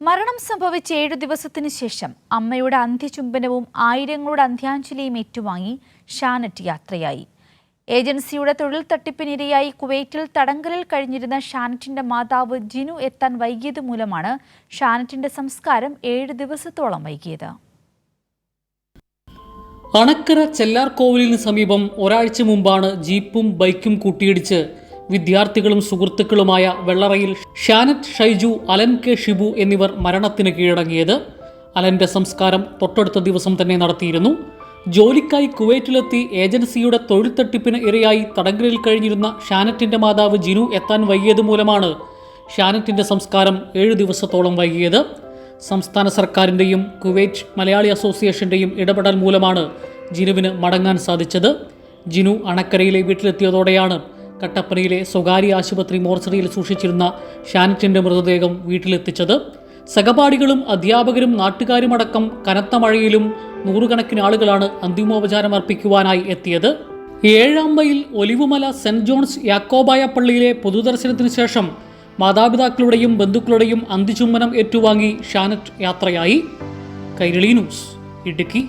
മരണം സംഭവിച്ച ഏഴു ദിവസത്തിനു ശേഷം അമ്മയുടെ അന്ത്യചുംബനവും ആയിരങ്ങളുടെ അന്ത്യാഞ്ജലിയും ഏറ്റുവാങ്ങി ഷാനറ്റ് യാത്രയായി. ഏജൻസിയുടെ തൊഴിൽ തട്ടിപ്പിനിരയായി കുവൈറ്റിൽ തടങ്കലിൽ കഴിഞ്ഞിരുന്ന ഷാനറ്റിന്റെ മാതാവ് ജിനു എത്താൻ വൈകിയത് മൂലമാണ് ഷാനറ്റിന്റെ സംസ്കാരം ഏഴ് ദിവസത്തോളം വൈകിയത്. അണക്കര ചെല്ലാർകോവിലിന് സമീപം ഒരാഴ്ച മുമ്പാണ് ജീപ്പും ബൈക്കും കൂട്ടിയിടിച്ച് വിദ്യാർത്ഥികളും സുഹൃത്തുക്കളുമായ വെള്ളറയിൽ ഷാനറ്റ് ഷൈജു അലൻ കെ ഷിബു എന്നിവർ മരണത്തിന് കീഴടങ്ങിയത്. അലന്റെ സംസ്കാരം തൊട്ടടുത്ത ദിവസം തന്നെ നടത്തിയിരുന്നു. ജോലിക്കായി കുവൈറ്റിലെത്തി ഏജൻസിയുടെ തൊഴിൽ തട്ടിപ്പിന് ഇരയായി തടങ്കലിൽ കഴിഞ്ഞിരുന്ന ഷാനറ്റിന്റെ മാതാവ് ജിനു എത്താൻ വൈകിയത് മൂലമാണ് ഷാനറ്റിന്റെ സംസ്കാരം ഏഴ് ദിവസത്തോളം വൈകിയത്. സംസ്ഥാന സർക്കാരിന്റെയും കുവൈറ്റ് മലയാളി അസോസിയേഷന്റെയും ഇടപെടൽ മൂലമാണ് ജിനുവിന് മടങ്ങാൻ സാധിച്ചത്. ജിനു അണക്കരയിലെ വീട്ടിലെത്തിയതോടെയാണ് കട്ടപ്പനയിലെ സ്വകാര്യ ആശുപത്രി മോർച്ചറിയിൽ സൂക്ഷിച്ചിരുന്ന ഷാനറ്റിന്റെ മൃതദേഹം വീട്ടിലെത്തിച്ചത്. സഹപാഠികളും അധ്യാപകരും നാട്ടുകാരുമടക്കം കനത്ത മഴയിലും നൂറുകണക്കിന് ആളുകളാണ് അന്തിമോപചാരം അർപ്പിക്കുവാനായി എത്തിയത്. ഏഴാം mile Olivumala saint John's Yakobaya പള്ളിയിലെ പൊതുദർശനത്തിന് ശേഷം മാതാപിതാക്കളുടെയും ബന്ധുക്കളുടെയും അന്തിചുംബനം ഏറ്റുവാങ്ങി ഷാനറ്റ് യാത്രയായി. കൈരളി ന്യൂസ് ഇടുക്കി.